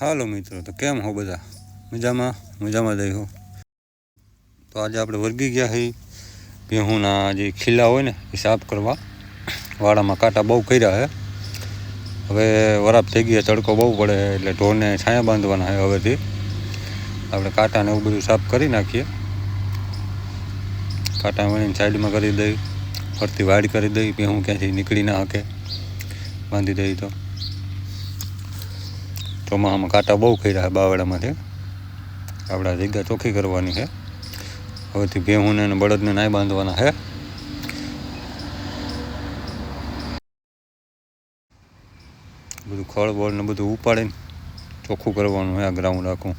હાલો મિત્રો, તો કેમ હો બધા? મજામાં? મજામાં જઈ હો. તો આજે આપણે વર્ગી ગયા હઈ. ભેહુંના જે ખીલા હોય ને, એ સાફ કરવા. વાડામાં કાંટા બહુ કર્યા હે. હવે વરાપ થઈ ગયા, તડકો બહુ પડે એટલે ઢોરને છાયા બાંધવાના છે હવેથી. આપણે કાંટાને એવું બધું સાફ કરી નાખીએ. કાંટા વણીને સાઈડમાં કરી દઈ, ફરતી વાડ કરી દઈ, ભેહું ક્યાંથી નીકળી ના શકે બાંધી દઈ તો. ચોમાસામાં કાંટા બહુ કર્યા બાવળામાંથી આપણે જગ્યા ચોખ્ખી કરવાની છે. હવેથી ભેહુને અને બળદને નાય બાંધવાના છે. બધું ખળ બળ ને બધું ઉપાડીને ચોખ્ખું કરવાનું છે આ ગ્રાઉન્ડ આખું.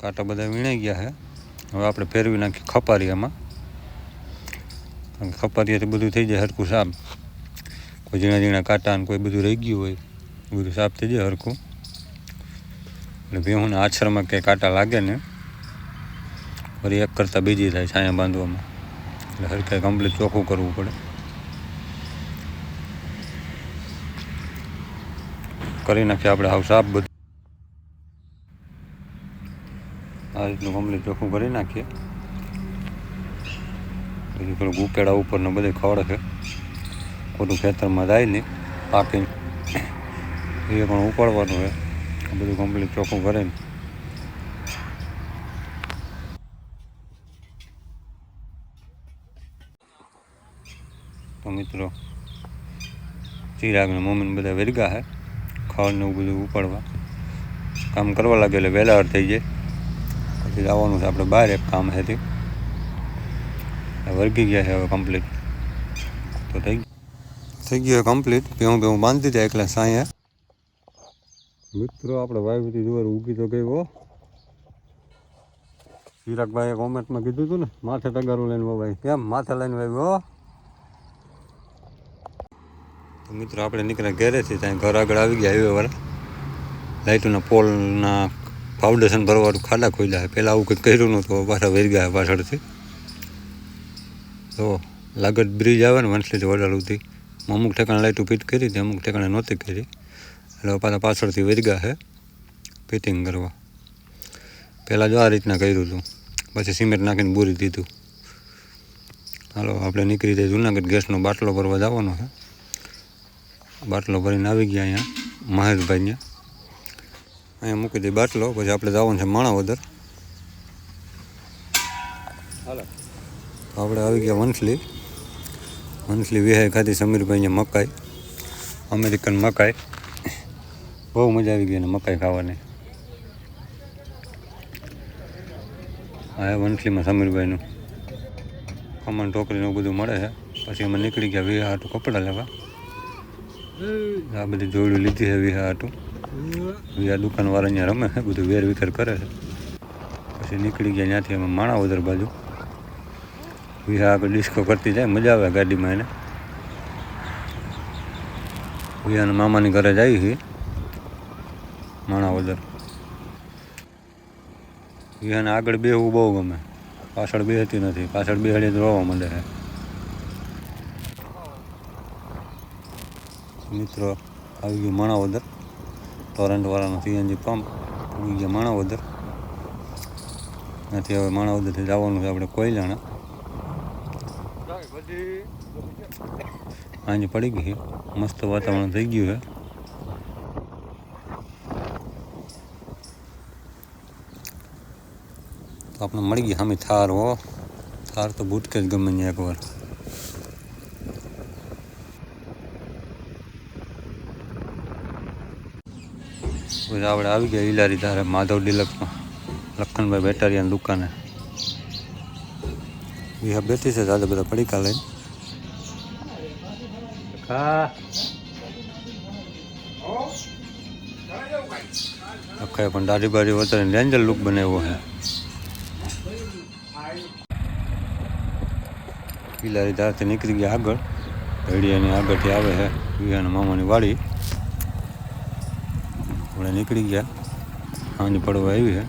કાંટા બધા વીણાઈ ગયા છે. હવે આપણે ફેરવી નાખીએ ખપારીયામાં. ખપારીયાથી બધું થઈ જાય હરખું સાફ. કોઈ ઝીણા ઝીણા કાંટા ને કોઈ બધું રહી ગયું હોય બધું સાફ થઈ જાય હરખું. એટલે ભેહુંને આછરમાં કંઈ કાંટા લાગે ને ફરી એક કરતાં બીજી થાય છાયા બાંધવામાં. એટલે હરખે કમ્પ્લીટ ચોખ્ખું કરવું પડે. કરી નાખીએ આપણે હાવ સાફ બધું. આ રીતનું કમ્પ્લીટ ચોખ્ખું કરી નાખીએ. પછી પેલું ગુકેડા ઉપર બધે ખવડે છે. ખોટું ખેતરમાં જાય નહીં. પાકીને એ પણ ઉપાડવાનું હોય આ બધું કમ્પ્લીટ ચોખ્ખું કરીને તો મિત્રો, ચિરાગને મમ્મીને બધા વેરગા છે. ખડ ને એવું બધું ઉપાડવા. કામ કરવા લાગે એટલે વહેલા થઈ જાય. પછી જવાનું છે. આપણે બહાર એક કામ છે વર્ગી ગયા છે હવે કમ્પ્લીટ તો થઈ થઈ ગયું કમ્પ્લીટ ભેહું ભેહું બાંધી દીધા એકલા સાંયે મિત્રો, આપણે વાયવતી જુવાર ઉગી તો ગઈ હો. ચિરાગભાઈએ કોમેન્ટમાં કીધું હતું ને, માથે તગારું લઈને ભાઈ કેમ? માથે લઈને વાવ્યો તો મિત્રો, આપણે નીકળ્યા ઘરેથી, ત્યાં ઘર આગળ આવી ગયા હાઈવે વાળા લાઇટોના પોલના ફાઉન્ડેશન ભરવાનું ખાડા ખોલ્યા પહેલાં આવું કંઈક કર્યું નહોતું પાછા વેરી ગયા પાછળથી. તો લાગત બ્રિજ આવે ને વંશલીથી વડાલુંથી અમુક ઠેકાણે લાઇટો ફિટ કરી હતી, અમુક ઠેકાણે નહોતી કરી. એટલે પાછા પાછળથી વેરગા છે ફિટિંગ કરવા. પહેલાં જો આ રીતના કર્યું હતું. પછી સિમેન્ટ નાખીને બોરી દીધું. હાલો, આપણે નીકળી જઈએ જુનાગઢ ગેસનો બાટલો ભરવા જવાનો છે. બાટલો ભરીને આવી ગયા અહીંયા મહેશભાઈને. અહીંયા મૂકી દઈએ બાટલો પછી આપણે જવાનું છે માણાવદર. આપણે આવી ગયા વંથલી વંથલી વિહાય ખાધી સમીરભાઈને મકાઈ અમેરિકન મકાઈ. બહુ મજા આવી ગઈ એને મકાઈ ખાવાની. હા વંથલીમાં સમીરભાઈનું. ખમણ ટોકરીનું બધું મળે છે. પછી અમે નીકળી ગયા વિહા હાટું કપડાં લેવા. આ બધી જોડું લીધી છે વિહા હાટું આ દુકાનવાળા અહીંયા રમે બધું વેર વિખેર કરે છે. પછી નીકળી ગયા ત્યાંથી અમે માણાવદર બાજુ. વિહા આગળ ડિસ્કો કરતી જાય, મજા આવે ગાડીમાં એને. વિહાના મામાની ઘરે જાય છે માણાવદર વિહાને આગળ બેહવું બહુ ગમે. પાછળ બેહતી નથી, પાછળ બેહડી રોવા મળે છે. મિત્રો, આવી ગયું માણાવદર ટોરન્ટવાળાનો સીએનજી પંપ પૂરી ગયા માણાવદર. નથી હવે માણાવદરથી જવાનું છે આપણે કોયલાણા. આજે પડી ગઈ છે, મસ્ત વાતાવરણ થઈ ગયું છે. આપણે મળી ગઈ સામે થાર, હો. થાર તો ભૂટકે જ ગમે એકવાર. પછી આપણે આવી ગયા ઈલારી ધારે માધવ ડિલક્સમાં. લખનભાઈ બેટારિયાની દુકાને. વિહા બેઠી છે દાદા બધા પડીકા લઈને. આખા પણ દાઢી બાઢી વધારે ડેન્જર લુક બનાવ્યો છે. પિલારી ધારથી નીકળી ગયા આગળ. ઘડિયાની આગળથી આવે છે. વિહાના મામાની વાડી. આપણે નીકળી ગયા. સાંજ પડવા આવી છે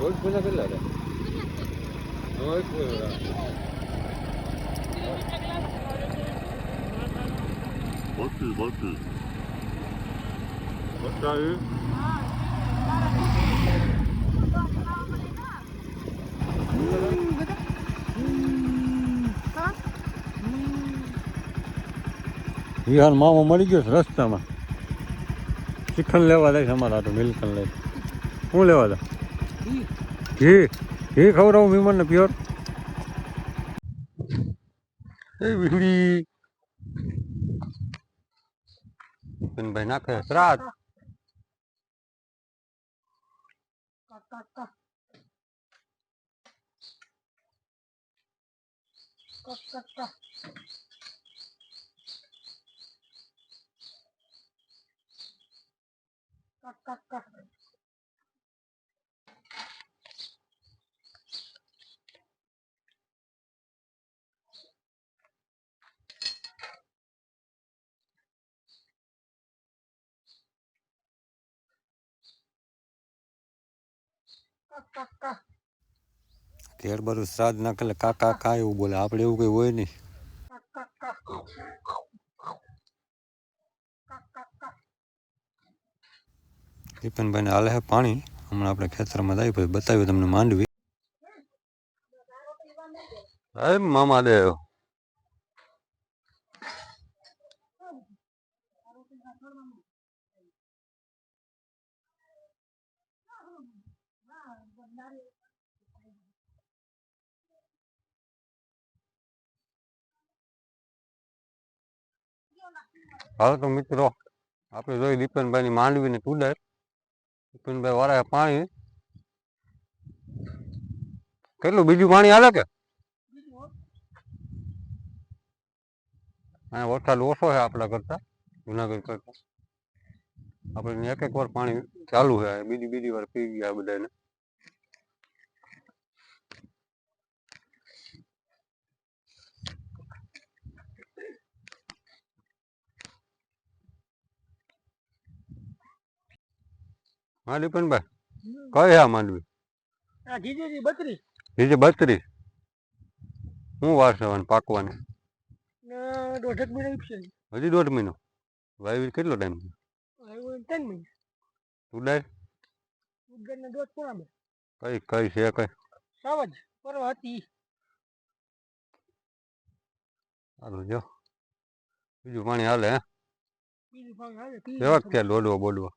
રોજ પૂજા કેટલા Botti, botti. બતાવી. વિહાર મામો મળી ગયો છે રસ્તામાં. ચિકન લેવા જાય અમારા તો મિલ્કન લઈ શું લેવા દે ઘી. ઘી. ખવડાવું વિમન ને પ્યોર? એ વીડી. ભાઈ નાખે શ્રાદ્ધ. તેર બારું શ્રાદ્ધ નાખે એટલે કાકા કા એવું બોલે આપણે એવું કઈ હોય નહીં વિપિનભાઈને હાલે છે પાણી? હમણાં આપણે ખેતરમાં જાય પછી બતાવ્યું તમને માંડવી. હે મામા દેવ. હાલ તો મિત્રો, આપણે જોઈ દીપનભાઈની માંડવીને ટુડર દીપનભાઈ વારે પાણી. કેટલું, બીજું પાણી હાલે કે? અહીંયા વરસાદ ઓછો છે આપણા કરતા, જુનાગઢ કરતા. આપણે એક એક વાર પાણી ચાલુ છે, બીજી બીજી વાર પી ગયા બધાને. હા દીપનભાઈ કઈ આ માંડવી જીજેજી બત્રીસ. બીજે બત્રીસ? શું વાર આને પાકવાની? મહિના હજી દોઢ મહિનો. વાવી કેટલો ટાઈમ ત્રણ મહિના. ઉડાય ઉદ્ગારના દોઢ પોણા કઈ કઈ છે કઈ? સાવજ પરવા હતી. હાલો જો. બીજું પાણી હાલે હે? બીજું પાણી હાલે પી કે લોડવો દોડવો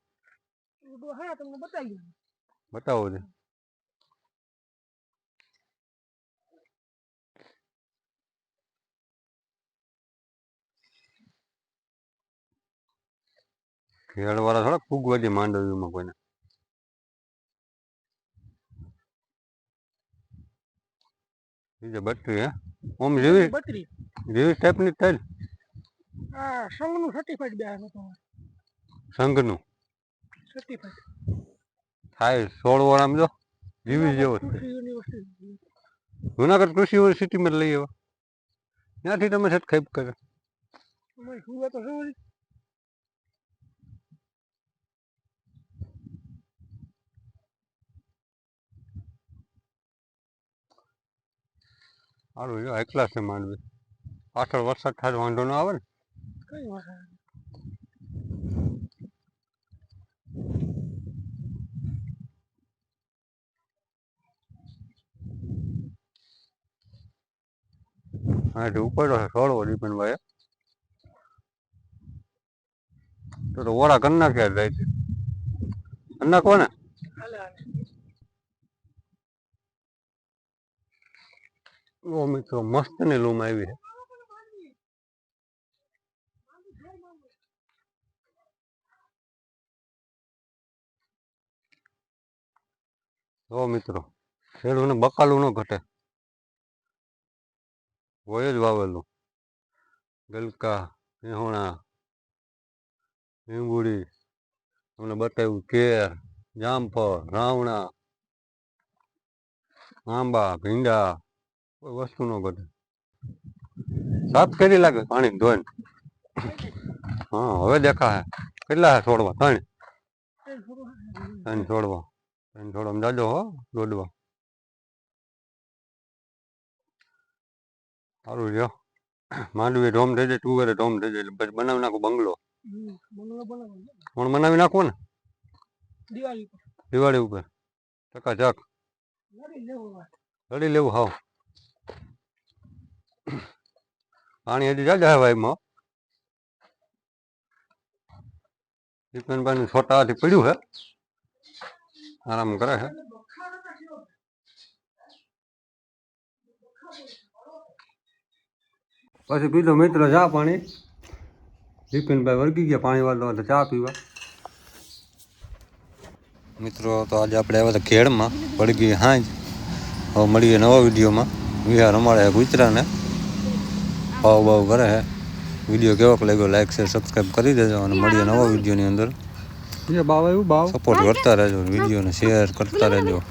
બોડવો હા તમને બતાવી બતાવો ને ખેડ વાળા થોડાક ફૂગવા દે માંડવીમાં કોઈને. બીજા બત્રી હે? ઓમ જેવી બત્રીસ જેવી ટાઈપની થાય ને આ સંઘનું સર્ટિફાઈડ બે આવે થાય. સોળ વાળા જો જીવી જેવો જ કૃષિ યુનિવર્સિટી જુનાગઢ કૃષિ યુનિવર્સિટીમાં લઈ આવ્યા ત્યાંથી તમે છત ખાઈ કરે. સારું જો એકલા છે માંડવી. પાછળ વરસાદ થાય વાંધો ન આવે ને. કઈ વાત અહીંથી ઉપર સોળવો દીપનભાઈ તો તો ઓરા કરી નાખ્યા જાય છે કરી નાખો ને. ઓ મિત્રો, મસ્તની લૂમ આવી છે. ઓ મિત્રો, ખેડૂને બકાલું ન ઘટે. હોય જ વાવેલું ગલકા, મેહોણા, લીંબુડી, તમને બતાવ્યું કેર, જામફળ, રાવણા, આંબા, ભીંડા, કોઈ વસ્તુ ન ઘટે સાફ કરી લાગે પાણી ધોઈને. હા, હવે દેખા હે કેટલા હે છોડવા? ત્રણ. ત્રણ છોડવા. ત્રણ છોડવા. જાજો હો, દોડવા. સારું જો માંડવી ઢોમ થઈ જાય તુવેરે ઢોમ થઈ જાય પછી બનાવી નાખું બંગલો. પણ બનાવી નાખવો ને? દિવાળી ઉપર. ચકાચક લડી લેવું લડી લેવું હાવ. પાણી હજી જાજા હે માં? દીપેનભાઈ છોટા હાથી પડ્યું હે. આરામ કરે છે પછી પીધો મિત્ર ચા પાણી. વિપિનભાઈ વર્ગી ગયા પાણી વાળો એટલે ચા પીવા. મિત્રો તો આજે આપણે આવ્યા હતા ખેડમાં. વળગી હાંજ. હવે મળીએ નવા વિડીયોમાં. વિહાર અમારે કૂતરાને ભાવ ભાવ કરે છે. વીડિયો કેવો લાગ્યો લાઈક શેર સબસ્ક્રાઈબ કરી દેજો અને મળીએ નવા વિડીયોની અંદર. બાવ એવું બાવ સપોર્ટ કરતા રહેજો વિડીયોને શેર કરતા રહેજો.